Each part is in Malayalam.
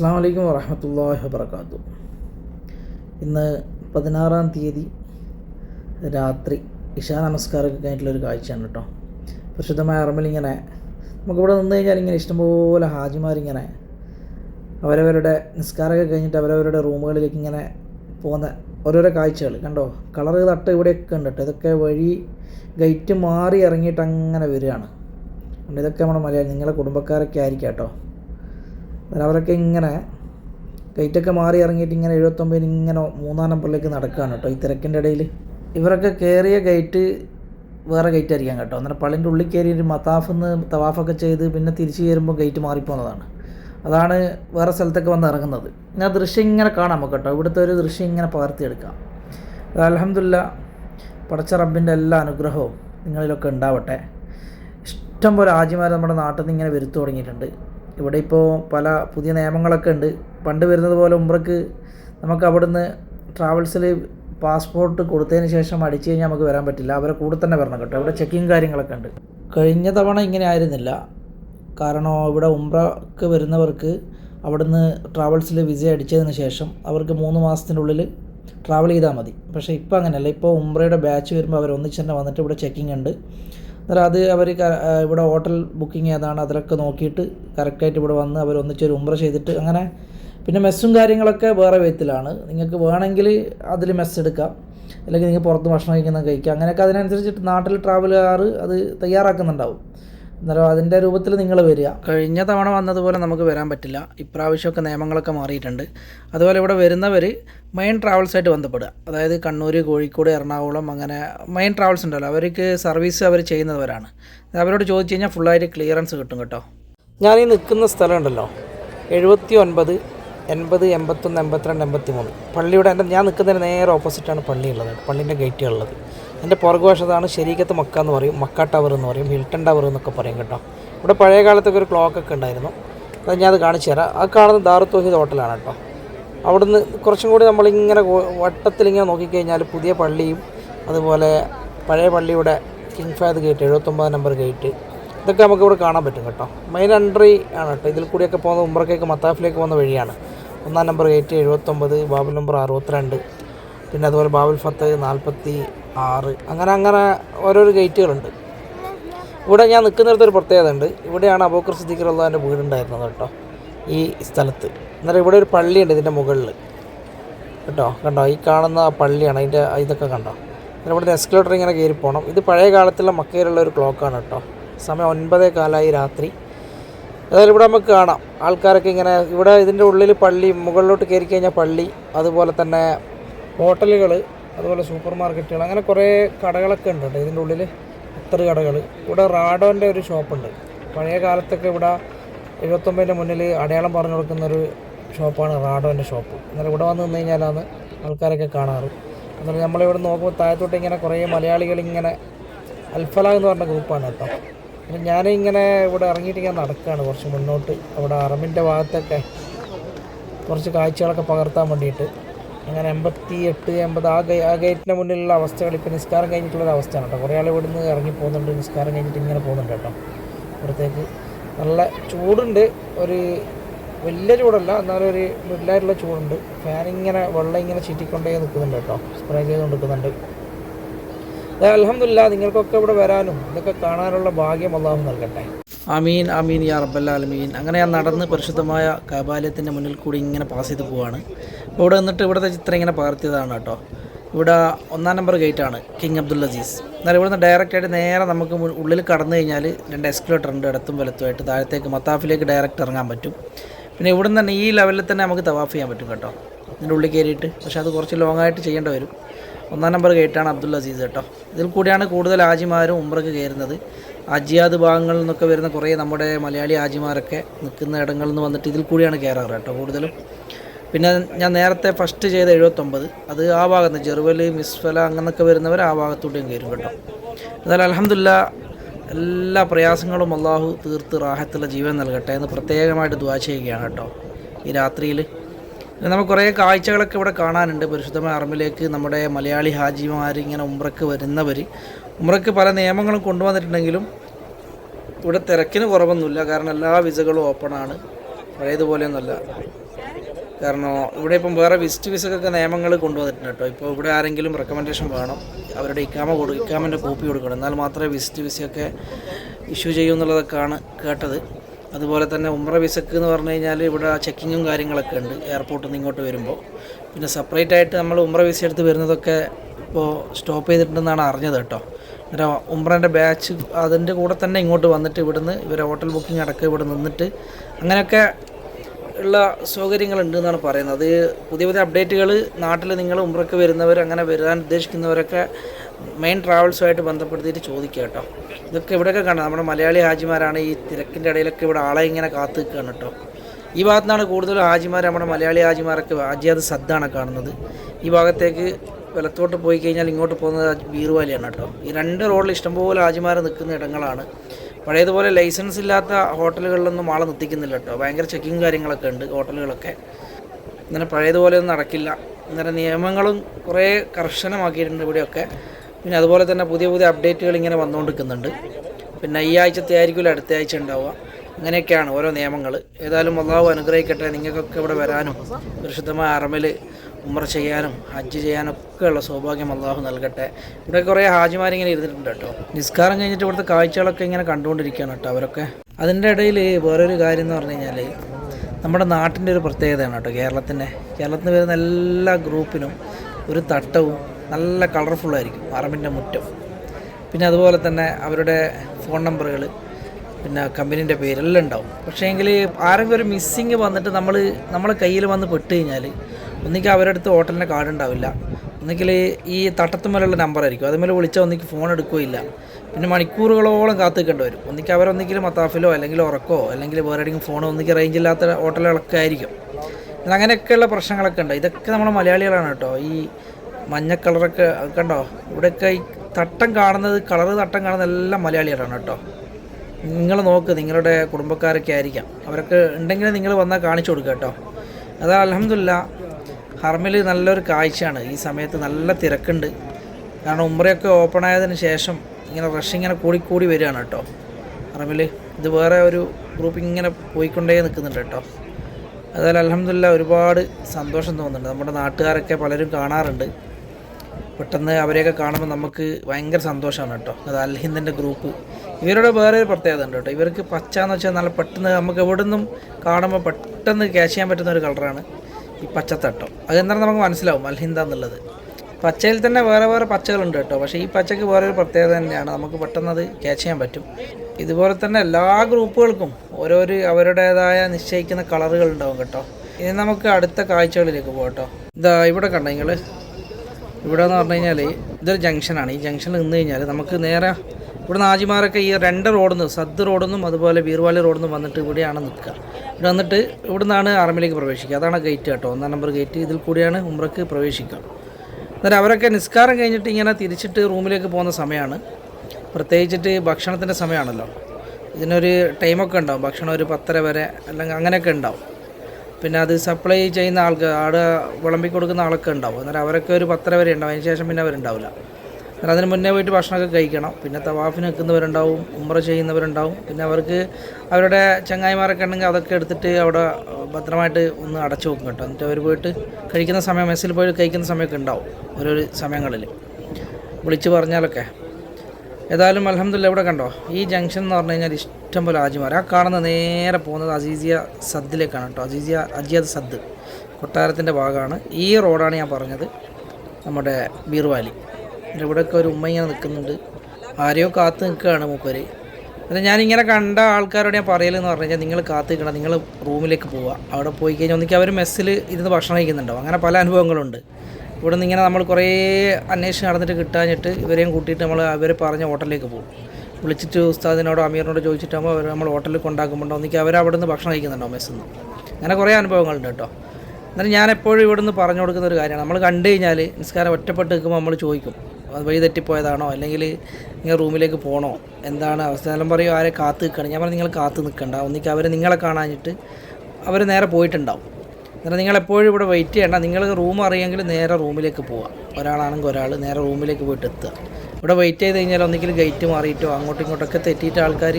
അസ്സാം വലൈക്കും വറഹമത്തല്ലാഹി വബർക്കാത്തു ഇന്ന് പതിനാറാം തീയതി രാത്രി ഇഷാ നമസ്കാരമൊക്കെ കഴിഞ്ഞിട്ടുള്ളൊരു കാഴ്ചയാണ് കേട്ടോ. പരിശുദ്ധമായ ഇങ്ങനെ നമുക്കിവിടെ നിന്ന് കഴിഞ്ഞാൽ ഇങ്ങനെ ഇഷ്ടംപോലെ ഹാജിമാരിങ്ങനെ അവരവരുടെ നിസ്കാരമൊക്കെ കഴിഞ്ഞിട്ട് അവരവരുടെ റൂമുകളിലേക്ക് ഇങ്ങനെ പോകുന്ന ഓരോരോ കാഴ്ചകൾ. കണ്ടോ? കളർ തട്ട് ഇവിടെയൊക്കെ ഉണ്ട് കേട്ടോ. ഇതൊക്കെ വഴി ഗേറ്റ് മാറി ഇറങ്ങിയിട്ട് അങ്ങനെ വരികയാണ്. ഇതൊക്കെ നമ്മുടെ മലയാളി നിങ്ങളെ കുടുംബക്കാരൊക്കെ ആയിരിക്കാം കേട്ടോ. അന്നേരം അവരൊക്കെ ഇങ്ങനെ ഗേറ്റൊക്കെ മാറി ഇറങ്ങിയിട്ട് ഇങ്ങനെ എഴുപത്തൊമ്പതിന് ഇങ്ങനെ മൂന്നാം നമ്പറിലേക്ക് നടക്കുകയാണ് കേട്ടോ ഈ തിരക്കിന്റെ ഇടയിൽ. ഇവരൊക്കെ കയറിയ ഗേറ്റ് വേറെ ഗേറ്റ് ആയിരിക്കാം കേട്ടോ. അന്നേരം പള്ളിന്റെ ഉള്ളിൽ കയറി ഒരു മതാഫെന്ന് തവാഫൊക്കെ ചെയ്ത് പിന്നെ തിരിച്ചു കയറുമ്പോൾ ഗേറ്റ് മാറിപ്പോകുന്നതാണ്. അതാണ് വേറെ സ്ഥലത്തൊക്കെ വന്ന് ഇറങ്ങുന്നത്. ആ ദൃശ്യം ഇങ്ങനെ കാണാം നമുക്ക് കേട്ടോ. ഇവിടുത്തെ ഒരു ദൃശ്യം ഇങ്ങനെ പകർത്തിയെടുക്കാം. അലഹമില്ല പടച്ച റബ്ബിന്റെ എല്ലാ അനുഗ്രഹവും നിങ്ങളിലൊക്കെ ഉണ്ടാവട്ടെ. ഇഷ്ടം പോലെ ആജിമാർ നമ്മുടെ നാട്ടിൽ നിന്ന് ഇങ്ങനെ വരുത്തു തുടങ്ങിയിട്ടുണ്ട്. ഇവിടെ ഇപ്പോൾ പല പുതിയ നിയമങ്ങളൊക്കെ ഉണ്ട്. പണ്ട് വരുന്നത് പോലെ ഉമ്രക്ക് നമുക്ക് അവിടുന്ന് ട്രാവൽസിൽ പാസ്പോർട്ട് കൊടുത്തതിന് ശേഷം അടിച്ചു കഴിഞ്ഞാൽ നമുക്ക് വരാൻ പറ്റില്ല. അവരെ കൂടെ തന്നെ വരണം കേട്ടോ. അവിടെ ചെക്കിങ് കാര്യങ്ങളൊക്കെ ഉണ്ട്. കഴിഞ്ഞ തവണ ഇങ്ങനെ ആയിരുന്നില്ല. കാരണം ഇവിടെ ഉംറക്ക് വരുന്നവർക്ക് അവിടുന്ന് ട്രാവൽസിൽ വിസ അടിച്ചതിന് ശേഷം അവർക്ക് മൂന്ന് മാസത്തിനുള്ളിൽ ട്രാവൽ ചെയ്താൽ മതി. പക്ഷേ ഇപ്പോൾ അങ്ങനെയല്ല. ഇപ്പോൾ ഉംറയുടെ ബാച്ച് വരുമ്പോൾ അവർ ഒന്നിച്ച് തന്നെ വന്നിട്ട് ഇവിടെ ചെക്കിംഗ് ഉണ്ട് അന്നേരം അത് അവർ ഇവിടെ ഹോട്ടൽ ബുക്കിംഗ് ഏതാണ് അതിലൊക്കെ നോക്കിയിട്ട് കറക്റ്റായിട്ട് ഇവിടെ വന്ന് അവർ ഒന്നിച്ചൊരു ഉംറ ചെയ്തിട്ട് അങ്ങനെ പിന്നെ മെസ്സും കാര്യങ്ങളൊക്കെ വേറെ വിധത്തിലാണ്. നിങ്ങൾക്ക് വേണമെങ്കിൽ അതിൽ മെസ്സ് എടുക്കാം. അല്ലെങ്കിൽ നിങ്ങൾ പുറത്ത് ഭക്ഷണം കഴിക്കുന്ന കഴിക്കാം. അങ്ങനെയൊക്കെ അതിനനുസരിച്ചിട്ട് നാട്ടിൽ ട്രാവലുകാർ അത് തയ്യാറാക്കുന്നുണ്ടാവും. അന്നേരം അതിന്റെ രൂപത്തിൽ നിങ്ങൾ വരിക. കഴിഞ്ഞ തവണ വന്നതുപോലെ നമുക്ക് വരാൻ പറ്റില്ല. ഇപ്രാവശ്യമൊക്കെ നിയമങ്ങളൊക്കെ മാറിയിട്ടുണ്ട്. അതുപോലെ ഇവിടെ വരുന്നവർ മെയിൻ ട്രാവൽസായിട്ട് ബന്ധപ്പെടുക. അതായത് കണ്ണൂർ കോഴിക്കോട് എറണാകുളം അങ്ങനെ മെയിൻ ട്രാവൽസ് ഉണ്ടല്ലോ. അവർക്ക് സർവീസ് അവർ ചെയ്യുന്നവരാണ്. അവരോട് ചോദിച്ചു കഴിഞ്ഞാൽ ഫുള്ളായിട്ട് ക്ലിയറൻസ് കിട്ടും കേട്ടോ. ഞാൻ ഈ നിൽക്കുന്ന സ്ഥലം ഉണ്ടല്ലോ. എഴുപത്തി ഒൻപത് എൺപത് എൺപത്തൊന്ന് എൺപത്തിരണ്ട് എൺപത്തി മൂന്ന് പള്ളിയുടെ എന്റെ ഞാൻ നിൽക്കുന്നതിന് നേരെ ഓപ്പോസിറ്റാണ് പള്ളി ഉള്ളത് പള്ളീന്റെ ഗേറ്റുകളുള്ളത് എന്റെ പുറകുവശത്താണ് ശരീരത്ത് മക്ക എന്ന് പറയും മക്ക ടവർ എന്ന് പറയും ഹിൽട്ടൺ ടവർ എന്നൊക്കെ പറയും കേട്ടോ. ഇവിടെ പഴയ കാലത്തൊക്കെ ഒരു ക്ലോക്ക് ഒക്കെ ഉണ്ടായിരുന്നു. അത് ഞാൻ അത് കാണിച്ചു തരാം. ആ കാണുന്ന ദാറുത്തോഹിദ് ഹോട്ടലാണ് കേട്ടോ. അവിടുന്ന് കുറച്ചും കൂടി നമ്മളിങ്ങനെ വട്ടത്തിലിങ്ങനെ നോക്കിക്കഴിഞ്ഞാൽ പുതിയ പള്ളിയും അതുപോലെ പഴയ പള്ളിയുടെ കിങ് ഫാദ് ഗേറ്റ് എഴുപത്തൊമ്പത് നമ്പർ ഗേറ്റ് ഇതൊക്കെ നമുക്ക് ഇവിടെ കാണാൻ പറ്റും കേട്ടോ. മെയിൻ എൻട്രി ആണ് കേട്ടോ. ഇതിൽ കൂടിയൊക്കെ പോകുന്ന ഉമ്രക്കേക്ക് മത്താഫിലേക്ക് പോകുന്ന വഴിയാണ്. ഒന്നാം നമ്പർ ഗേറ്റ് എഴുപത്തൊമ്പത് ബാബുൽ നമ്പർ അറുപത്തിരണ്ട്. പിന്നെ അതുപോലെ ബാബുൽ ഫത്ത് നാൽപ്പത്തി ആറ്. അങ്ങനെ അങ്ങനെ ഓരോരോ ഗേറ്റുകളുണ്ട്. ഇവിടെ ഞാൻ നിൽക്കുന്നിടത്ത് ഒരു പ്രത്യേകത ഉണ്ട്. ഇവിടെയാണ് അബൂക്കർ സിദ്ദീഖർ അള്ളാഹിന്റെ വീടുണ്ടായിരുന്നത് കേട്ടോ ഈ സ്ഥലത്ത്. അന്നേരം ഇവിടെ ഒരു പള്ളിയുണ്ട് ഇതിന്റെ മുകളിൽ. കേട്ടോ കണ്ടോ? ഈ കാണുന്ന പള്ളിയാണ് അതിന്റെ ഇതൊക്കെ കണ്ടോ? അന്നേരം ഇവിടുത്തെ എസ്കലേറ്റർ ഇങ്ങനെ കയറി പോകണം ഇത് പഴയ കാലത്തുള്ള മക്കയിലുള്ള ഒരു ക്ലോക്കാണ് കേട്ടോ. സമയം ഒൻപതേ കാലമായി രാത്രി. അതായത് ഇവിടെ നമുക്ക് കാണാം. ആൾക്കാരൊക്കെ ഇങ്ങനെ ഇവിടെ ഇതിന്റെ ഉള്ളിൽ പള്ളി മുകളിലോട്ട് കയറി കഴിഞ്ഞാൽ പള്ളി അതുപോലെ തന്നെ ഹോട്ടലുകൾ അതുപോലെ സൂപ്പർ മാർക്കറ്റുകൾ അങ്ങനെ കുറേ കടകളൊക്കെ ഉണ്ട് കേട്ടോ ഇതിന്റെ ഉള്ളിൽ ഇത്ര കടകൾ ഇവിടെ റാഡോന്റെ ഒരു ഷോപ്പുണ്ട്. പഴയ കാലത്തൊക്കെ ഇവിടെ എഴുപത്തൊമ്പതിന്റെ മുന്നിൽ അടയാളം പറഞ്ഞു കൊടുക്കുന്ന ഒരു ഷോപ്പാണ് റാഡോന്റെ ഷോപ്പ്. അന്നേരം ഇവിടെ വന്ന് നിന്ന് കഴിഞ്ഞാലാണ് ആൾക്കാരൊക്കെ കാണാറ്. അന്നേരം നമ്മളിവിടെ നോക്കുമ്പോൾ താഴത്തോട്ട് ഇങ്ങനെ കുറേ മലയാളികൾ ഇങ്ങനെ അൽഫല എന്ന് പറഞ്ഞ ഗ്രൂപ്പാണ് കേട്ടോ. പിന്നെ ഞാനിങ്ങനെ ഇവിടെ ഇറങ്ങിയിട്ട് ഇങ്ങനെ നടക്കുകയാണ് കുറച്ച് മുന്നോട്ട്. അവിടെ അറമിന്റെ ഭാഗത്തൊക്കെ കുറച്ച് കാഴ്ചകളൊക്കെ പകർത്താൻ വേണ്ടിയിട്ട്. അങ്ങനെ എൺപത്തി എട്ട് എൺപത് ആ ഗേ ആ ഗേറ്റിന്റെ മുന്നിലുള്ള അവസ്ഥകൾ ഇപ്പോൾ നിസ്കാരം കഴിഞ്ഞിട്ടുള്ളൊരു അവസ്ഥയാണ് കേട്ടോ. കുറേ ആൾ ഇവിടുന്ന് ഇറങ്ങി പോകുന്നുണ്ട് നിസ്കാരം കഴിഞ്ഞിട്ട് ഇങ്ങനെ പോകുന്നുണ്ട് കേട്ടോ. ഇവിടത്തേക്ക് നല്ല ചൂടുണ്ട്. ഒരു വലിയ ചൂടല്ല എന്നാലും ഒരു മിഡിലായിട്ടുള്ള ചൂടുണ്ട്. ഫാൻ ഇങ്ങനെ വെള്ളം ഇങ്ങനെ ചീറ്റിക്കൊണ്ടേ നിൽക്കുന്നുണ്ട് കേട്ടോ. സ്പ്രേ ചെയ്തുകൊണ്ട് നിൽക്കുന്നുണ്ട്. അലഹമില്ല നിങ്ങൾക്കൊക്കെ ഇവിടെ വരാനും ഇതൊക്കെ കാണാനുള്ള ഭാഗ്യം അള്ളാഹു നൽകട്ടെ. അമീൻ അമീൻ യാ റബ്ബല്ലാലമീൻ അങ്ങനെ ഞാൻ നടന്ന് പരിശുദ്ധമായ കാബാലയത്തിന്റെ മുന്നിൽ കൂടി ഇങ്ങനെ പാസ് ചെയ്ത് പോവാണ്. ഇവിടെ നിന്നിട്ട് ഇവിടുത്തെ ചിത്രം ഇങ്ങനെ പകർത്തിയതാണ് കേട്ടോ. ഇവിടെ ഒന്നാം നമ്പർ ഗേറ്റാണ് കിങ് അബ്ദുൽ അസീസ് എന്നാൽ ഇവിടുന്ന് ഡയറക്റ്റ് ആയിട്ട് നേരെ നമുക്ക് ഉള്ളിൽ കടന്നു കഴിഞ്ഞാൽ രണ്ട് എസ്കലേറ്റർ ഉണ്ട് ഇടത്തും വലത്തുമായിട്ട് താഴത്തേക്ക് മത്താഫിലേക്ക് ഡയറക്റ്റ് ഇറങ്ങാൻ പറ്റും. പിന്നെ ഇവിടുന്ന് തന്നെ ഈ ലെവലിൽ തന്നെ നമുക്ക് തവാഫ് ചെയ്യാൻ പറ്റും കേട്ടോ. ഇതിന്റെ ഉള്ളിൽ കയറിയിട്ട്. പക്ഷേ അത് കുറച്ച് ലോങ് ആയിട്ട് ചെയ്യേണ്ടി വരും. ഒന്നാം നമ്പർ ഗേറ്റാണ് അബ്ദുൽ അസീസ് കേട്ടോ. ഇതിൽ കൂടിയാണ് കൂടുതൽ ആജിമാരും ഉംറക്ക് കയറുന്നത്. അജിയാദ് ഭാഗങ്ങളിൽ നിന്നൊക്കെ വരുന്ന കുറേ നമ്മുടെ മലയാളി ആജിമാരൊക്കെ നിൽക്കുന്ന ഇടങ്ങളിൽ നിന്ന് വന്നിട്ട് ഇതിൽ കൂടിയാണ് കയറാറ് കേട്ടോ കൂടുതലും. പിന്നെ ഞാൻ നേരത്തെ ഫസ്റ്റ് ചെയ്ത എഴുപത്തൊമ്പത് അത് ആ ഭാഗത്ത് ജെറുവൽ മിസ്ഫല അങ്ങനെയൊക്കെ വരുന്നവർ ആ ഭാഗത്തൂടെയും കയറും കേട്ടോ. എന്നാൽ അലഹമില്ല എല്ലാ പ്രയാസങ്ങളും അള്ളാഹു തീർത്ത് റാഹത്തുള്ള ജീവൻ നൽകട്ടെ എന്ന് പ്രത്യേകമായിട്ട് ദ്വാ ചെയ്യുകയാണ് കേട്ടോ ഈ രാത്രിയിൽ നമുക്ക് കുറേ കാഴ്ചകളൊക്കെ ഇവിടെ കാണാനുണ്ട്. പരിശുദ്ധമായ അറമിലേക്ക് നമ്മുടെ മലയാളി ഹാജിമാർ ഇങ്ങനെ ഉമ്രക്ക് വരുന്നവർ ഉമ്രക്ക് പല നിയമങ്ങളും കൊണ്ടുവന്നിട്ടുണ്ടെങ്കിലും ഇവിടെ തിരക്കിന് കുറവൊന്നുമില്ല. കാരണം എല്ലാ വിസകളും ഓപ്പണാണ് പഴയതുപോലെയൊന്നുമല്ല. കാരണം ഇവിടെ ഇപ്പം വേറെ വിസിറ്റ് വിസക്കൊക്കെ നിയമങ്ങൾ കൊണ്ടുവന്നിട്ടുണ്ട് കേട്ടോ. ഇപ്പോൾ ഇവിടെ ആരെങ്കിലും റെക്കമെൻഡേഷൻ വേണം അവരുടെ ഇക്കാമ കൊടു ഇക്കാമന്റെ കോപ്പി കൊടുക്കണം. എന്നാൽ മാത്രമേ വിസിറ്റ് വിസയൊക്കെ ഇഷ്യൂ ചെയ്യൂ എന്നുള്ളതൊക്കെയാണ് കേട്ടത്. അതുപോലെ തന്നെ ഉമ്ര വിസക്ക് എന്ന് പറഞ്ഞു കഴിഞ്ഞാൽ ഇവിടെ ചെക്കിങ്ങും കാര്യങ്ങളൊക്കെ ഉണ്ട്. എയർപോർട്ടിൽ നിന്ന് ഇങ്ങോട്ട് വരുമ്പോൾ. പിന്നെ സെപ്പറേറ്റ് ആയിട്ട് നമ്മൾ ഉമ്ര വിസ എടുത്ത് വരുന്നതൊക്കെ ഇപ്പോൾ സ്റ്റോപ്പ് ചെയ്തിട്ടുണ്ടെന്നാണ് അറിഞ്ഞത് കേട്ടോ. അന്നേരം ഉമ്രന്റെ ബാച്ച് അതിന്റെ കൂടെ തന്നെ ഇങ്ങോട്ട് വന്നിട്ട് ഇവിടുന്ന് ഇവരെ ഹോട്ടൽ ബുക്കിംഗ് അടക്കം ഇവിടെ നിന്നിട്ട് അങ്ങനെയൊക്കെ ഉള്ള സൗകര്യങ്ങളുണ്ട് എന്നാണ് പറയുന്നത്. അത് പുതിയ പുതിയ അപ്ഡേറ്റുകൾ നാട്ടിൽ നിങ്ങൾ ഉമ്രക്ക് വരുന്നവർ അങ്ങനെ വരാൻ ഉദ്ദേശിക്കുന്നവരൊക്കെ മെയിൻ ട്രാവൽസുമായിട്ട് ബന്ധപ്പെടുത്തിയിട്ട് ചോദിക്കുക കേട്ടോ ഇതൊക്കെ ഇവിടെയൊക്കെ കാണാം. നമ്മുടെ മലയാളി ഹാജിമാരാണ് ഈ തിരക്കിന്റെ ഇടയിലൊക്കെ ഇവിടെ ആളെ ഇങ്ങനെ കാത്തു നിൽക്കുകയാണ് കേട്ടോ ഈ ഭാഗത്താണ് കൂടുതലും ഹാജിമാർ നമ്മുടെ മലയാളി ഹാജിമാരൊക്കെ ഹാജിയാത് സദ്ദാണ് കാണുന്നത്. ഈ ഭാഗത്തേക്ക് വലത്തോട്ട് പോയി കഴിഞ്ഞാൽ ഇങ്ങോട്ട് പോകുന്നത് ബീർവാലിയാണ് കേട്ടോ ഈ രണ്ട് റോഡിൽ ഇഷ്ടംപോലെ ഹാജിമാർ നിൽക്കുന്ന ഇടങ്ങളാണ്. പഴയതുപോലെ ലൈസൻസ് ഇല്ലാത്ത ഹോട്ടലുകളിലൊന്നും ആളെ നിർത്തിക്കുന്നില്ല കേട്ടോ. ഭയങ്കര ചെക്കിങ് കാര്യങ്ങളൊക്കെ ഉണ്ട് ഹോട്ടലുകളൊക്കെ. ഇങ്ങനെ പഴയതുപോലെ ഒന്നും നടക്കില്ല. ഇങ്ങനെ നിയമങ്ങളും കുറേ കർശനമാക്കിയിട്ടുണ്ട് ഇവിടെയൊക്കെ. പിന്നെ അതുപോലെ തന്നെ പുതിയ പുതിയ അപ്ഡേറ്റുകൾ ഇങ്ങനെ വന്നുകൊണ്ടിരിക്കുന്നുണ്ട്. പിന്നെ ഈ ആഴ്ചത്തെ ആയിരിക്കുമല്ലോ അടുത്ത ആഴ്ച ഉണ്ടാവുക. അങ്ങനെയൊക്കെയാണ് ഓരോ നിയമങ്ങൾ. ഏതായാലും അള്ളാഹു അനുഗ്രഹിക്കട്ടെ. നിങ്ങൾക്കൊക്കെ ഇവിടെ വരാനും പരിശുദ്ധമായ അറമിൽ ഉമ്ര ചെയ്യാനും ഹജ്ജ് ചെയ്യാനും ഒക്കെ ഉള്ള സൗഭാഗ്യം അള്ളാഹു നൽകട്ടെ. ഇവിടെ കുറേ ഹാജിമാരിങ്ങനെ ഇരുന്നിട്ടുണ്ട് കേട്ടോ. നിസ്കാരം കഴിഞ്ഞിട്ട് ഇവിടുത്തെ കാഴ്ചകളൊക്കെ ഇങ്ങനെ കണ്ടുകൊണ്ടിരിക്കുകയാണ് കേട്ടോ അവരൊക്കെ. അതിന്റെ ഇടയിൽ വേറൊരു കാര്യം എന്ന് പറഞ്ഞു കഴിഞ്ഞാൽ നമ്മുടെ നാട്ടിന്റെ ഒരു പ്രത്യേകതയാണ് കേട്ടോ കേരളത്തിന്റെ. കേരളത്തിൽ നിന്ന് വരുന്ന എല്ലാ ഗ്രൂപ്പിനും ഒരു തട്ടവും നല്ല കളർഫുള്ളായിരിക്കും പറമ്പിന്റെ മുറ്റം. പിന്നെ അതുപോലെ തന്നെ അവരുടെ ഫോൺ നമ്പറുകൾ പിന്നെ കമ്പനീന്റെ പേരെല്ലാം ഉണ്ടാവും. പക്ഷേ എങ്കിൽ ആരെങ്കിലും ഒരു മിസ്സിങ് വന്നിട്ട് നമ്മൾ നമ്മളെ കയ്യിൽ വന്ന് പെട്ട് കഴിഞ്ഞാൽ ഒന്നിങ്കിൽ അവരുടെ അടുത്ത് ഹോട്ടലിന്റെ കാർഡ് ഉണ്ടാവില്ല. ഒന്നിക്കൽ ഈ തട്ടത്തുമേലുള്ള നമ്പർ ആയിരിക്കും. അതുമേലെ വിളിച്ചാൽ ഒന്നിക്ക് ഫോൺ എടുക്കുകയില്ല പിന്നെ മണിക്കൂറുകളോളം കാത്തു നിൽക്കേണ്ടി വരും ഒന്നിക്ക് അവരൊന്നിക്കിൽ മത്താഫിലോ അല്ലെങ്കിൽ ഉറക്കോ അല്ലെങ്കിൽ വേറെ ഏതെങ്കിലും ഫോണോ ഒന്നിക്ക് റേഞ്ച് ഇല്ലാത്ത ഹോട്ടലുകളൊക്കെ ആയിരിക്കും. അങ്ങനെയൊക്കെയുള്ള പ്രശ്നങ്ങളൊക്കെ ഉണ്ട്. ഇതൊക്കെ നമ്മൾ മലയാളികളാണ് കേട്ടോ. ഈ മഞ്ഞ കളറൊക്കെ കണ്ടോ? ഇവിടെയൊക്കെ ഈ തട്ടം കാണുന്നത് കളറ് തട്ടം കാണുന്നത് എല്ലാം മലയാളികളാണ് കേട്ടോ. നിങ്ങൾ നോക്ക് നിങ്ങളുടെ കുടുംബക്കാരൊക്കെ ആയിരിക്കാം. അവരൊക്കെ ഉണ്ടെങ്കിൽ നിങ്ങൾ വന്നാൽ കാണിച്ചു കൊടുക്കുക കേട്ടോ. അതാ അലഹമില്ല ഹർമിൽ നല്ലൊരു കാഴ്ചയാണ്. ഈ സമയത്ത് നല്ല തിരക്കുണ്ട്. കാരണം ഉമ്രയൊക്കെ ഓപ്പൺ ആയതിനു ശേഷം ഇങ്ങനെ റഷ് ഇങ്ങനെ കൂടിക്കൂടി വരികയാണ് കേട്ടോ ഹർമിൽ ഇത് വേറെ ഒരു ഗ്രൂപ്പ് ഇങ്ങനെ പോയിക്കൊണ്ടേ നിൽക്കുന്നുണ്ട് കേട്ടോ അതായത് അലഹമില്ല ഒരുപാട് സന്തോഷം തോന്നുന്നുണ്ട്. നമ്മുടെ നാട്ടുകാരൊക്കെ പലരും കാണാറുണ്ട്. പെട്ടെന്ന് അവരെയൊക്കെ കാണുമ്പോൾ നമുക്ക് ഭയങ്കര സന്തോഷമാണ് കേട്ടോ അത് അൽഹിന്ദിന്റെ ഗ്രൂപ്പ് ഇവരുടെ വേറെ ഒരു പ്രത്യേകത ഉണ്ട് കേട്ടോ ഇവർക്ക് പച്ച എന്ന് വെച്ചാൽ നല്ല പെട്ടെന്ന് നമുക്ക് എവിടെ നിന്നും കാണുമ്പോൾ പെട്ടെന്ന് ക്യാച്ച് ചെയ്യാൻ പറ്റുന്ന ഒരു കളറാണ് ഈ പച്ചത്തട്ടം. അതെന്താണ് നമുക്ക് മനസ്സിലാവും അൽഹിന്ദ എന്നുള്ളത്. പച്ചയിൽ തന്നെ വേറെ വേറെ പച്ചകളുണ്ട് കേട്ടോ. പക്ഷേ ഈ പച്ചയ്ക്ക് വേറെ ഒരു പ്രത്യേകത തന്നെയാണ്. നമുക്ക് പെട്ടെന്ന് അത് ക്യാച്ച് ചെയ്യാൻ പറ്റും. ഇതുപോലെ തന്നെ എല്ലാ ഗ്രൂപ്പുകൾക്കും ഓരോരു അവരുടേതായ നിശ്ചയിക്കുന്ന കളറുകൾ ഉണ്ടാവും കേട്ടോ. ഇനി നമുക്ക് അടുത്ത കാഴ്ചകളിലേക്ക് പോകട്ടോ കേട്ടോ. ഇതാ ഇവിടെ കണ്ടോ നിങ്ങൾ ഇവിടെ എന്ന് പറഞ്ഞു കഴിഞ്ഞാൽ ഇതൊരു ജംഗ്ഷനാണ് ഈ ജംഗ്ഷനിൽ നിന്ന് കഴിഞ്ഞാൽ നമുക്ക് നേരെ ഇവിടെ നാജിമാരൊക്കെ ഈ രണ്ട് റോഡിൽ നിന്ന് സദ് റോഡിൽ നിന്നും അതുപോലെ ബീർവാലി റോഡിൽ നിന്നും വന്നിട്ട് ഇവിടെയാണ് നിൽക്കുക. ഇവിടെ വന്നിട്ട് ഇവിടെ നിന്നാണ് ആർമിയിലേക്ക് പ്രവേശിക്കുക. അതാണ് ഗേറ്റ് കേട്ടോ. ഒന്നാം നമ്പർ ഗേറ്റ് ഇതിൽ കൂടിയാണ് ഉമ്രക്ക് പ്രവേശിക്കുക. അന്നേരം അവരൊക്കെ നിസ്കാരം കഴിഞ്ഞിട്ട് ഇങ്ങനെ തിരിച്ചിട്ട് റൂമിലേക്ക് പോകുന്ന സമയമാണ്. പ്രത്യേകിച്ചിട്ട് ഭക്ഷണത്തിന്റെ സമയമാണല്ലോ. ഇതിനൊരു ടൈമൊക്കെ ഉണ്ടാവും. ഭക്ഷണം ഒരു പത്തര വരെ അല്ലെങ്കിൽ അങ്ങനെയൊക്കെ ഉണ്ടാവും. പിന്നെ അത് സപ്ലൈ ചെയ്യുന്ന ആൾക്ക് ആട് വിളമ്പി കൊടുക്കുന്ന ആളൊക്കെ ഉണ്ടാവും. അന്നേരം അവരൊക്കെ ഒരു പത്തര വരെ ഉണ്ടാവും. അതിന് ശേഷം പിന്നെ അവരുണ്ടാവില്ല. അന്നേരം അതിന് മുന്നേ പോയിട്ട് ഭക്ഷണമൊക്കെ കഴിക്കണം. പിന്നെ തവാഫിന് നിൽക്കുന്നവരുണ്ടാവും ഉമ്ര ചെയ്യുന്നവരുണ്ടാവും. പിന്നെ അവർക്ക് അവരുടെ ചങ്ങായിമാരൊക്കെ ഉണ്ടെങ്കിൽ അതൊക്കെ എടുത്തിട്ട് അവിടെ ഭദ്രമായിട്ട് ഒന്ന് അടച്ചു വെക്കും കേട്ടോ. എന്നിട്ട് അവർ പോയിട്ട് കഴിക്കുന്ന സമയം മെസ്സിൽ പോയി കഴിക്കുന്ന സമയമൊക്കെ ഉണ്ടാവും ഓരോ സമയങ്ങളിൽ. വിളിച്ച് പറഞ്ഞാലൊക്കെ. ഏതായാലും അലഹമ്മദില്ല ഇവിടെ കണ്ടോ? ഈ ജംഗ്ഷൻ എന്ന് പറഞ്ഞു കഴിഞ്ഞാൽ ഇഷ്ടം പോലെ ആജിമാർ. ആ കാണുന്ന നേരെ പോകുന്നത് അസീസിയ സദ്ദിലേക്കാണ് കേട്ടോ. അസീസിയ അജിയത് സദ് കൊട്ടാരത്തിന്റെ ഭാഗമാണ്. ഈ റോഡാണ് ഞാൻ പറഞ്ഞത്. നമ്മുടെ ബീർവാലി. ഇവിടെയൊക്കെ ഒരു ഉമ്മ ഇങ്ങനെ നിൽക്കുന്നുണ്ട്. ആരെയോ കാത്ത് നിൽക്കുകയാണ് മൂപ്പര്. അത് ഞാനിങ്ങനെ കണ്ട ആൾക്കാരോട് ഞാൻ പറയലെന്ന് പറഞ്ഞു കഴിഞ്ഞാൽ നിങ്ങൾ കാത്ത് നിൽക്കണം. നിങ്ങൾ റൂമിലേക്ക് പോവുക. അവിടെ പോയി കഴിഞ്ഞാൽ ഒന്നിക്ക് അവർ മെസ്സിൽ ഇരുന്ന് ഭക്ഷണം കഴിക്കുന്നുണ്ടാവും. അങ്ങനെ പല അനുഭവങ്ങളുണ്ട്. ഇവിടെ നിന്ന് ഇങ്ങനെ നമ്മൾ കുറേ അന്വേഷണം നടന്നിട്ട് കിട്ടാഞ്ഞിട്ട് ഇവരെയും കൂട്ടിയിട്ട് നമ്മൾ അവരെ പറഞ്ഞ ഹോട്ടലിലേക്ക് പോകും. വിളിച്ചിട്ട് ഉസ്താദിനോടോ അമീറിനോടോ ചോദിച്ചിട്ടാകുമ്പോൾ അവർ നമ്മൾ ഹോട്ടലിൽ കൊണ്ടാക്കുമ്പോൾ ഒന്നിക്ക് അവർ അവിടെ നിന്ന് ഭക്ഷണം കഴിക്കുന്നുണ്ടോ മെസ്സിൽ നിന്ന് അങ്ങനെ കുറേ അനുഭവങ്ങളുണ്ട് കേട്ടോ. എന്നിട്ട് ഞാൻ എപ്പോഴും ഇവിടെ നിന്ന് പറഞ്ഞു കൊടുക്കുന്ന ഒരു കാര്യമാണ്. നമ്മൾ കണ്ടു കഴിഞ്ഞാൽ നിസ്കാരം ഒറ്റപ്പെട്ട് നിൽക്കുമ്പോൾ നമ്മൾ ചോദിക്കും. വഴി തെറ്റിപ്പോയതാണോ? അല്ലെങ്കിൽ നിങ്ങൾ റൂമിലേക്ക് പോകണോ എന്താണ് അവസ്ഥ? എല്ലാം പറയും ആരെ കാത്തു നിൽക്കണം ഞാൻ പറഞ്ഞു നിങ്ങൾ കാത്തു നിൽക്കണ്ട. ഒന്നിക്ക് അവർ നിങ്ങളെ കാണാഞ്ഞിട്ട് അവർ നേരെ പോയിട്ടുണ്ടാവും. എന്നാൽ നിങ്ങളെപ്പോഴും ഇവിടെ വെയിറ്റ് ചെയ്യണ്ട. നിങ്ങൾ റൂം അറിയെങ്കിൽ നേരെ റൂമിലേക്ക് പോവാം ഒരാളാണെങ്കിൽ ഒരാൾ നേരെ റൂമിലേക്ക് പോയിട്ട് എത്തുക. ഇവിടെ വെയിറ്റ് ചെയ്ത് കഴിഞ്ഞാൽ ഒന്നിക്കൽ ഗേറ്റ് മാറിയിട്ടോ അങ്ങോട്ടും ഇങ്ങോട്ടൊക്കെ തെറ്റിയിട്ട് ആൾക്കാർ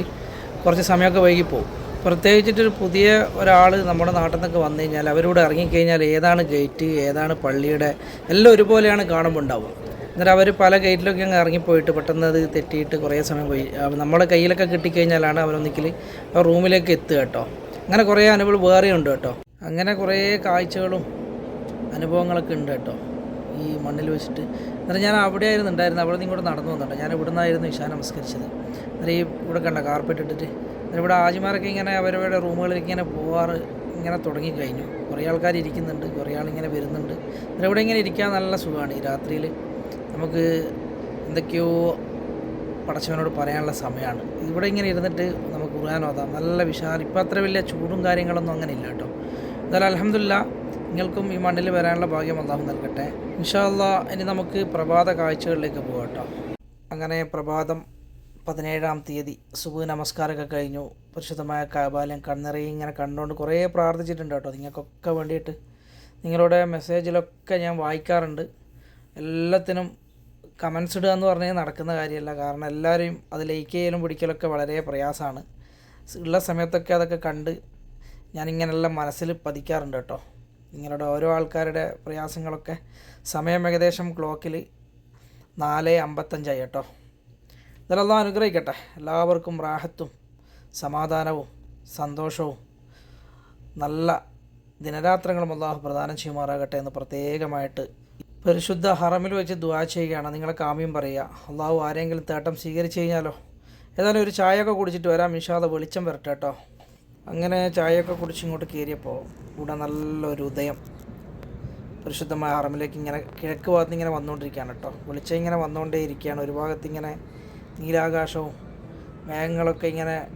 കുറച്ച് സമയമൊക്കെ വൈകി പോകും. പ്രത്യേകിച്ചിട്ടൊരു പുതിയ ഒരാൾ നമ്മുടെ നാട്ടിൽ നിന്നൊക്കെ വന്നു കഴിഞ്ഞാൽ അവരോട് ഇറങ്ങിക്കഴിഞ്ഞാൽ ഏതാണ് ഗേറ്റ് ഏതാണ് പള്ളിയുടെ എല്ലാം ഒരുപോലെയാണ് കാണുമ്പോൾ ഉണ്ടാവുക. എന്നിട്ട് അവർ പല ഗേറ്റിലൊക്കെ അങ്ങ് ഇറങ്ങിപ്പോയിട്ട് പെട്ടെന്ന് അത് തെറ്റിയിട്ട് കുറേ സമയം പോയി. നമ്മുടെ കയ്യിലൊക്കെ കിട്ടിക്കഴിഞ്ഞാലാണ് അവരൊന്നിക്കൽ ആ റൂമിലേക്ക് എത്തുക കേട്ടോ. അങ്ങനെ കുറേ അനുഭവം വേറെ ഉണ്ട് കേട്ടോ. അങ്ങനെ കുറേ കാഴ്ചകളും അനുഭവങ്ങളൊക്കെ ഉണ്ട് കേട്ടോ. ഈ മണ്ണിൽ വെച്ചിട്ട്. എന്നിട്ട് ഞാൻ അവിടെ ആയിരുന്നു ഉണ്ടായിരുന്നത്. അവിടെ നിന്ന് ഇങ്ങോട്ട് നടന്നു വന്നിട്ട് ഞാൻ ഇവിടെ നിന്നായിരുന്നു ഇഷാ നമസ്കരിച്ചത്. എന്നിട്ട് ഈ ഇവിടെ കണ്ട കാർപ്പറ്റ് ഇട്ടിട്ട്. എന്നിട്ട് ഇവിടെ ആജിമാരൊക്കെ ഇങ്ങനെ അവരവരുടെ റൂമുകളിലേക്ക് ഇങ്ങനെ പോവാറ് ഇങ്ങനെ തുടങ്ങി കഴിഞ്ഞു കുറേ ആൾക്കാർ ഇരിക്കുന്നുണ്ട്. കുറേ ആളിങ്ങനെ വരുന്നുണ്ട്. എന്നിട്ട് ഇവിടെ ഇങ്ങനെ ഇരിക്കാൻ നല്ല സുഖമാണ്. ഈ രാത്രിയിൽ നമുക്ക് എന്തൊക്കെയോ പടച്ചവനോട് പറയാനുള്ള സമയമാണ്. ഇവിടെ ഇങ്ങനെ ഇരുന്നിട്ട് നമുക്ക് ഖുർആൻ നല്ല വിശാലം ഇപ്പം അത്ര വലിയ ചൂടും കാര്യങ്ങളൊന്നും അങ്ങനെ ഇല്ല കേട്ടോ. എന്നാലും അലഹമില്ല നിങ്ങൾക്കും ഈ മണ്ണിൽ വരാനുള്ള ഭാഗ്യം അള്ളാഹു നൽകട്ടെ. ഇൻഷാല്ല ഇനി നമുക്ക് പ്രഭാത കാഴ്ചകളിലേക്ക് പോകാം കേട്ടോ. അങ്ങനെ പ്രഭാതം പതിനേഴാം തീയതി സുബു നമസ്കാരമൊക്കെ കഴിഞ്ഞു. പരിശുദ്ധമായ കാബാലയം കണ്ണിറങ്ങി ഇങ്ങനെ കണ്ടുകൊണ്ട് കുറേ പ്രാർത്ഥിച്ചിട്ടുണ്ട് കേട്ടോ. നിങ്ങൾക്കൊക്കെ വേണ്ടിയിട്ട് നിങ്ങളുടെ മെസ്സേജിലൊക്കെ ഞാൻ വായിക്കാറുണ്ട്. എല്ലാത്തിനും കമൻസ് ഇടുക എന്ന് പറഞ്ഞാൽ നടക്കുന്ന കാര്യമല്ല. കാരണം എല്ലാവരെയും അത് ലൈക്ക് ചെയ്യലും പിടിക്കലൊക്കെ വളരെ പ്രയാസമാണ്. ഉള്ള സമയത്തൊക്കെ അതൊക്കെ കണ്ട് ഞാനിങ്ങനെല്ലാം മനസ്സിൽ പതിക്കാറുണ്ട് കേട്ടോ. നിങ്ങളുടെ ഓരോ ആൾക്കാരുടെ പ്രയാസങ്ങളൊക്കെ സമയം ഏകദേശം ക്ലോക്കിൽ നാല് അമ്പത്തഞ്ചായി കേട്ടോ. ഇതിലെല്ലാം അനുഗ്രഹിക്കട്ടെ. എല്ലാവർക്കും റാഹത്തും സമാധാനവും സന്തോഷവും. നല്ല ദിനരാത്രങ്ങളും അള്ളാഹു പ്രദാനം ചെയ്യുമാറാകട്ടെ എന്ന് പ്രത്യേകമായിട്ട് പരിശുദ്ധ ഹറമിൽ വെച്ച് ദുആ ചെയ്യുകയാണ്. നിങ്ങളെ കാമ്യം പറയുക. അള്ളാഹു ആരെങ്കിലും തേട്ടം സ്വീകരിച്ചു കഴിഞ്ഞാലോ? ഏതായാലും ഒരു ചായയൊക്കെ കുടിച്ചിട്ട് വരാം. മിഷാദ വെളിച്ചം വരട്ടെ കേട്ടോ. അങ്ങനെ ചായയൊക്കെ കുടിച്ച് ഇങ്ങോട്ട് കയറിയപ്പോൾ ഇവിടെ നല്ലൊരു ഉദയം. പരിശുദ്ധമായ ഹറമിലേക്ക് ഇങ്ങനെ കിഴക്ക് ഭാഗത്ത് ഇങ്ങനെ വന്നുകൊണ്ടിരിക്കുകയാണ് കേട്ടോ. വെളിച്ചം ഇങ്ങനെ വന്നുകൊണ്ടേ ഇരിക്കുകയാണ്. ഒരു ഭാഗത്ത് ഇങ്ങനെ നീലാകാശവും മേഘങ്ങളൊക്കെ ഇങ്ങനെ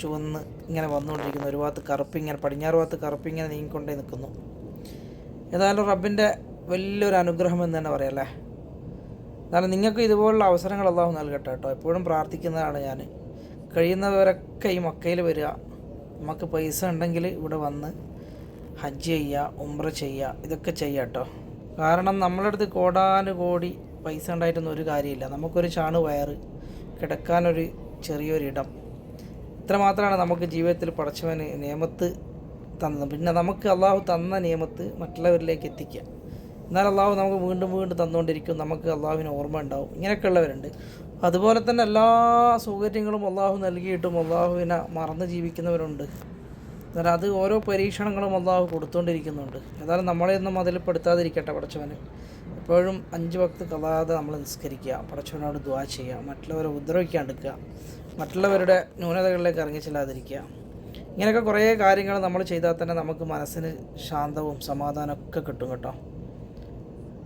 ചുവന്ന് ഇങ്ങനെ വന്നുകൊണ്ടിരിക്കുന്നു. ഒരു ഭാഗത്ത് കറുപ്പ് ഇങ്ങനെ പടിഞ്ഞാറ് ഭാഗത്ത് കറുപ്പ് ഇങ്ങനെ നീങ്ങിക്കൊണ്ടേ നിൽക്കുന്നു. ഏതായാലും റബ്ബിന്റെ വലിയൊരു അനുഗ്രഹം എന്ന് തന്നെ പറയാം അല്ലേ? എന്നാലും നിങ്ങൾക്ക് ഇതുപോലുള്ള അവസരങ്ങൾ അള്ളാഹു നൽകട്ടെ കേട്ടോ. എപ്പോഴും പ്രാർത്ഥിക്കുന്നതാണ് ഞാൻ കഴിയുന്നവരൊക്കെ ഈ മക്കയിൽ വരിക. നമുക്ക് പൈസ ഉണ്ടെങ്കിൽ ഇവിടെ വന്ന് ഹജ്ജ് ചെയ്യുക ഉംറ ചെയ്യുക ഇതൊക്കെ ചെയ്യുക കേട്ടോ. കാരണം നമ്മളെ അടുത്ത് കോടാനുകോടി പൈസ ഉണ്ടായിട്ടൊന്നും ഒരു കാര്യമില്ല. നമുക്കൊരു ചാണ് വയറ് കിടക്കാനൊരു ചെറിയൊരിടം. ഇത്ര മാത്രമാണ് നമുക്ക് ജീവിതത്തിൽ പടച്ചവന് നിയമത്ത് തന്നത്. പിന്നെ നമുക്ക് അള്ളാഹു തന്ന നിയമത്ത് മറ്റുള്ളവരിലേക്ക് എത്തിക്കുക. എന്നാൽ അള്ളാഹു നമുക്ക് വീണ്ടും വീണ്ടും തന്നുകൊണ്ടിരിക്കും. നമുക്ക് അള്ളാഹുവിന് ഓർമ്മ ഉണ്ടാവും. ഇങ്ങനെയൊക്കെ ഉള്ളവരുണ്ട് അതുപോലെ തന്നെ എല്ലാ സൗകര്യങ്ങളും അള്ളാഹു നൽകിയിട്ടും അള്ളാഹുവിനെ മറന്ന് ജീവിക്കുന്നവരുണ്ട്. എന്നാൽ അത് ഓരോ പരീക്ഷണങ്ങളും അള്ളാഹു കൊടുത്തുകൊണ്ടിരിക്കുന്നുണ്ട് ഏതായാലും നമ്മളെയൊന്നും അതിൽ പെടുത്താതിരിക്കട്ടെ പടച്ചവന്. എപ്പോഴും അഞ്ച് വക്ത് കലാതെ നമ്മൾ നിസ്കരിക്കുക പടച്ചവനോട് ദ്വാ ചെയ്യുക മറ്റുള്ളവരെ ഉപദ്രവിക്കാണ്ടിരിക്കുക മറ്റുള്ളവരുടെ ന്യൂനതകളിലേക്ക് ഇറങ്ങി ചെല്ലാതിരിക്കുക. ഇങ്ങനെയൊക്കെ കുറേ കാര്യങ്ങൾ നമ്മൾ ചെയ്താൽ തന്നെ നമുക്ക് മനസ്സിന് ശാന്തവും സമാധാനമൊക്കെ കിട്ടും കേട്ടോ.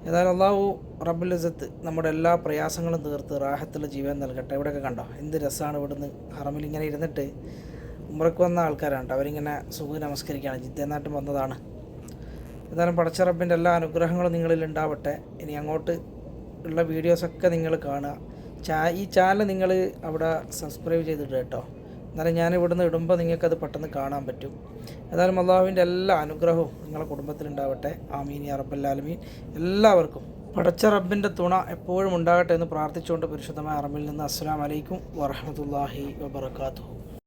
ഏതായാലും അള്ളാഹു റബ്ബുൽ ഇസത്ത് നമ്മുടെ എല്ലാ പ്രയാസങ്ങളും തീർത്ത് റാഹത്തുള്ള ജീവൻ നൽകട്ടെ. ഇവിടെയൊക്കെ കണ്ടോ? എന്ത് രസമാണ് ഇവിടുന്ന് ഹറമിൽ ഇങ്ങനെ ഇരുന്നിട്ട് ഉമ്രക്ക് വന്ന ആൾക്കാരാണ്. അവരിങ്ങനെ സുഖ നമസ്കരിക്കുകയാണ് ജിദ്ദേനാട്ടും വന്നതാണ്. ഏതായാലും പടച്ച റബ്ബിന്റെ എല്ലാ അനുഗ്രഹങ്ങളും നിങ്ങളിൽ ഉണ്ടാവട്ടെ. ഇനി അങ്ങോട്ട് ഉള്ള വീഡിയോസൊക്കെ നിങ്ങൾ കാണുക. ചാ ഈ ചാനൽ നിങ്ങൾ അവിടെ സബ്സ്ക്രൈബ് ചെയ്തിട്ട് കേട്ടോ. എന്നാലും ഞാൻ ഇവിടുന്ന് ഇടുമ്പോൾ നിങ്ങൾക്കത് പെട്ടെന്ന് കാണാൻ പറ്റും. ഏതായാലും അള്ളാഹുവിന്റെ എല്ലാ അനുഗ്രഹവും നിങ്ങളുടെ കുടുംബത്തിലുണ്ടാവട്ടെ. ആമീൻ യാ റബ്ബല്ലാലമീൻ എല്ലാവർക്കും പടച്ച റബ്ബിന്റെ തുണ എപ്പോഴും ഉണ്ടാകട്ടെ എന്ന് പ്രാർത്ഥിച്ചുകൊണ്ട് പരിശുദ്ധമായ അറബിൽ നിന്ന് അസ്സാം വലൈക്കും വറഹമത്തല്ലാഹി വബർക്കാത്തു